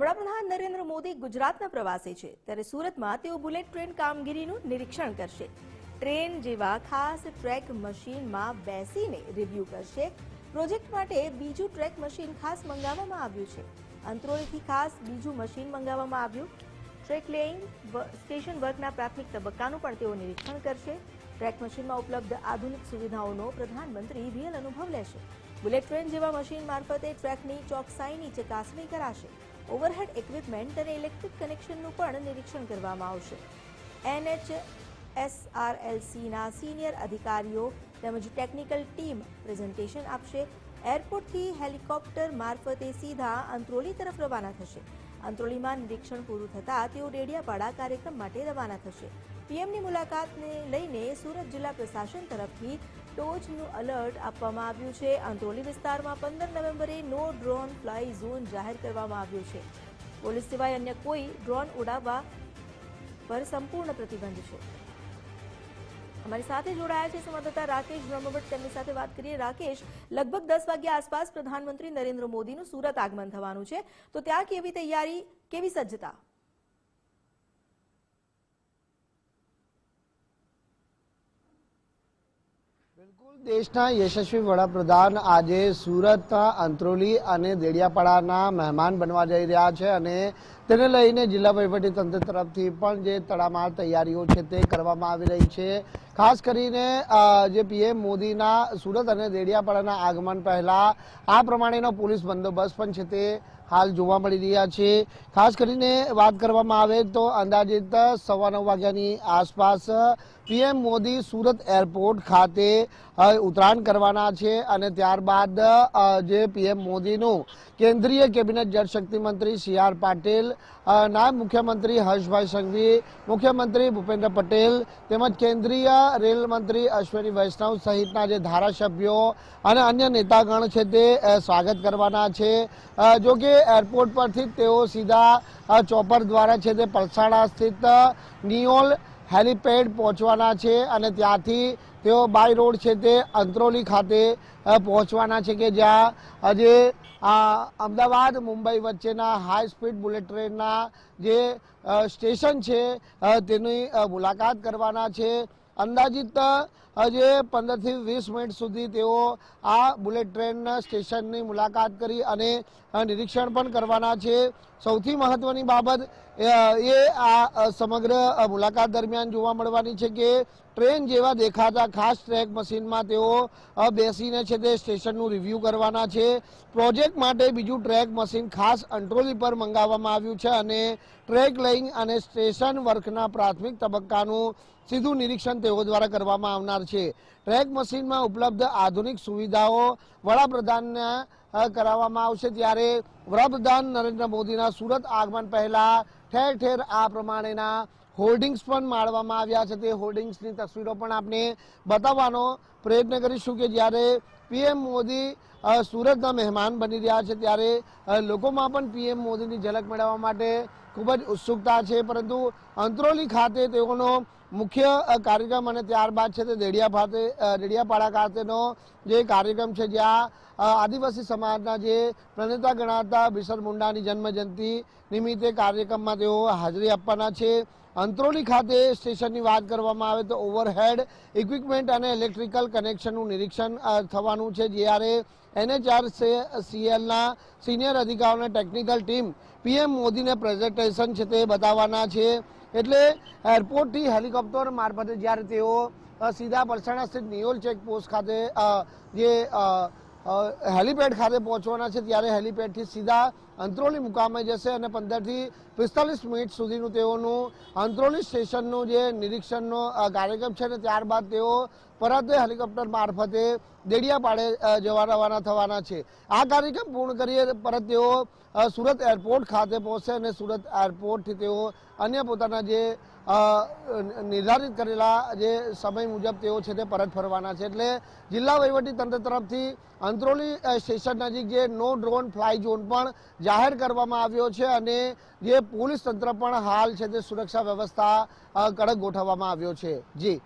વડાપ્રધાન નરેન્દ્ર મોદી ગુજરાતના પ્રવાસે છે. ત્યારે સુરતમાં તેઓ બુલેટ ટ્રેન કામગીરીનું નિરીક્ષણ કરશે. ટ્રેન જેવા ખાસ ટ્રેક મશીનમાં બેસીને રિવ્યૂ કરશે. પ્રોજેક્ટ માટે બીજું ટ્રેક મશીન ખાસ મંગાવવામાં આવ્યું છે. અંત્રોલીથી ખાસ બીજું મશીન મંગાવવામાં આવ્યું. ટ્રેક લેઇંગ સ્ટેશન વર્કના પ્રાથમિક તબક્કાનું પણ તેઓ નિરીક્ષણ કરશે. ટ્રેક મશીનમાં ઉપલબ્ધ આધુનિક સુવિધાઓનો પ્રધાનમંત્રી રિયલ અનુભવ લેશે. બુલેટ ટ્રેન જેવા મશીન મારફતે ટ્રેકની ચોકસાઈની ચકાસણી કરાશે. ઓવરહેડ ઇક્વિપમેન્ટ અને ઇલેક્ટ્રિક કનેક્શનનું પણ નિરીક્ષણ કરવામાં આવશે. એનએચ એસઆરએલસીના સિનિયર અધિકારીઓ તેમજ ટેકનિકલ ટીમ પ્રેઝન્ટેશન આપશે. એરપોર્ટથી હેલિકોપ્ટર મારફતે સીધા અંત્રોલી તરફ રવાના થશે. અંત્રોલીમાં નિરીક્ષણ પૂરું થતાં તેઓ ડેડિયાપાડા કાર્યક્રમ માટે રવાના થશે. પીએમની મુલાકાતને લઈને સુરત જિલ્લા પ્રશાસન તરફથી ટોચનું અલર્ટ આપવામાં આવ્યું છે. આંત્રોલી વિસ્તારમાં પંદર નવેમ્બરે નો ડ્રોન ફ્લાય ઝોન જાહેર કરવામાં આવ્યો છે. પોલીસ સિવાય અન્ય કોઈ ડ્રોન ઉડાવવા પર સંપૂર્ણ પ્રતિબંધ છે. અમારી સાથે જોડાયા છે સંવાદદાતા રાકેશ બ્રહ્મભટ્ટ. તેમની સાથે વાત કરીએ રાકેશ, લગભગ દસ વાગ્યા આસપાસ પ્રધાનમંત્રી નરેન્દ્ર મોદીનું સુરત આગમન થવાનું છે. તો ત્યાં કેવી તૈયારી, કેવી સજ્જતા? દેશના યશસ્વી વડાપ્રધાન આજે સુરતના અંત્રોલી અને દેડિયાપાડાના મહેમાન બનવા જઈ રહ્યા છે અને તેને લઈને જિલ્લા તંત્ર તરફથી પણ જે તડામાર તૈયારીઓ છે તે કરવામાં આવી રહી છે. ખાસ કરીને જે પીએમ મોદીના સુરત અને દેડિયાપાડાના આગમન પહેલાં આ પ્રમાણેનો પોલીસ બંદોબસ્ત પણ છે તે હાલ જોવા મળી રહ્યા છે. ખાસ કરીને વાત કરવામાં આવે તો અંદાજિત સવા નવ વાગ્યાની આસપાસ પીએમ મોદી સુરત એરપોર્ટ ખાતે ઉતરાણ કરવાના છે અને ત્યારબાદ જે પીએમ મોદીનું કેન્દ્રીય કેબિનેટ જળશક્તિ મંત્રી સી આર પાટીલ નાયબ મુખ્યમંત્રી હર્ષભાઈ સંઘવી મુખ્યમંત્રી ભૂપેન્દ્ર પટેલ તેમજ કેન્દ્રીય રેલ મંત્રી અશ્વિની વૈષ્ણવ સહિતના જે ધારાસભ્યો અને અન્ય નેતાગણ છે તે સ્વાગત કરવાના છે. જો કે એરપોર્ટ પરથી તેઓ સીધા ચોપર દ્વારા છે તે પલસાણા સ્થિત નિયોલ હેલિપેડ પહોંચવાના છે અને ત્યાંથી તેઓ બાય રોડ છે તે અંત્રોલી ખાતે પહોંચવાના છે કે જ્યાં આજે અમદાવાદ, મુંબઈ વચ્ચેના હાઈ સ્પીડ બુલેટ ટ્રેનના જે સ્ટેશન છે તેની મુલાકાત કરવાના છે. અંદાજિત હજે પંદરથી વીસ મિનિટ સુધી તેઓ આ બુલેટ ટ્રેન સ્ટેશનની મુલાકાત કરી અને નિરીક્ષણ પણ કરવાના છે. સૌથી મહત્વની બાબત એ આ સમગ્ર મુલાકાત દરમિયાન જોવા મળવાની છે કે ટ્રેન જેવા દેખાતા ખાસ ટ્રેક મશીનમાં તેઓ બેસીને છે તે સ્ટેશનનું રિવ્યૂ કરવાના છે. પ્રોજેક્ટ માટે બીજું ટ્રેક મશીન ખાસ અંટ્રોલી પર મંગાવવામાં આવ્યું છે અને ટ્રેક લઈંગ અને સ્ટેશન વર્કના પ્રાથમિક તબક્કાનું સીધું નિરીક્ષણ તેઓ દ્વારા કરવામાં આવનાર છે. ટ્રેક મશીનમાં ઉપલબ્ધ આધુનિક સુવિધાઓ વડાપ્રધાનને કરાવવામાં આવશે ત્યારે વડાપ્રધાન નરેન્દ્ર મોદીના સુરત આગમન પહેલા ઠેર ઠેર આ પ્રમાણેના હોર્ડિંગ્સ પણ માળવામાં આવ્યા છે. તે હોર્ડિંગ્સની તસવીરો પણ આપણે બતાવવાનો પ્રયત્ન કરીશું કે જ્યારે પીએમ મોદી સુરતના મહેમાન બની રહ્યા છે ત્યારે લોકોમાં પણ પીએમ મોદીની ઝલક મેળવવા માટે ખૂબ જ ઉત્સુકતા છે. પરંતુ અંત્રોલી ખાતે તેઓનો મુખ્ય કાર્યક્રમ અને ત્યારબાદ છે તે દેડિયા ખાતે દેડિયાપાડા ખાતેનો જે કાર્યક્રમ છે જ્યાં આદિવાસી સમાજના જે પ્રણેતા ગણાતા બિરસા મુંડાની જન્મજયંતિ નિમિત્તે કાર્યક્રમમાં તેઓ હાજરી આપવાના છે. અંત્રોલી ખાતે સ્ટેશનની વાત કરવામાં આવે તો ઓવરહેડ ઇક્વિપમેન્ટ અને ઇલેક્ટ્રિકલ કનેક્શનનું નિરીક્ષણ થવાનું છે. જ્યારે એનએચઆર સીએલના સિનિયર અધિકારીઓને ટેકનિકલ ટીમ પીએમ મોદીને પ્રેઝન્ટેશન છે તે બતાવવાના છે. એટલે એરપોર્ટથી હેલિકોપ્ટર મારફતે જ્યારે તેઓ સીધા પલસાણા સ્થિત નિયોલ ચેકપોસ્ટ ખાતે જે હેલિપેડ ખાતે પહોંચવાના છે, ત્યારે હેલિપેડથી સીધા અંત્રોલી મુકામે જશે અને પંદરથી પિસ્તાલીસ મિનિટ સુધીનું તેઓનું અંત્રોલી સ્ટેશનનું જે નિરીક્ષણનો કાર્યક્રમ છે ને ત્યારબાદ તેઓ પરત હેલિકોપ્ટર મારફતે દેડિયાપાડે જવા રવાના થવાના છે. આ કાર્યક્રમ પૂર્ણ કરીએ પરત તેઓ સુરત એરપોર્ટ ખાતે પહોંચશે અને સુરત એરપોર્ટથી તેઓ અન્ય પોતાના જે નિર્ધારિત કરેલા જે સમય મુજબ તેઓ છે તે પરત ફરવાના છે. એટલે જિલ્લા વહીવટી તંત્ર તરફથી અંત્રોલી સ્ટેશન નજીક જે નો ડ્રોન ફ્લાય ઝોન પણ જાહેર કરવામાં આવ્યો છે અને જે પોલીસ તંત્ર પણ હાલ છે તે સુરક્ષા વ્યવસ્થા કડક ગોઠવવામાં આવ્યો છે. જી.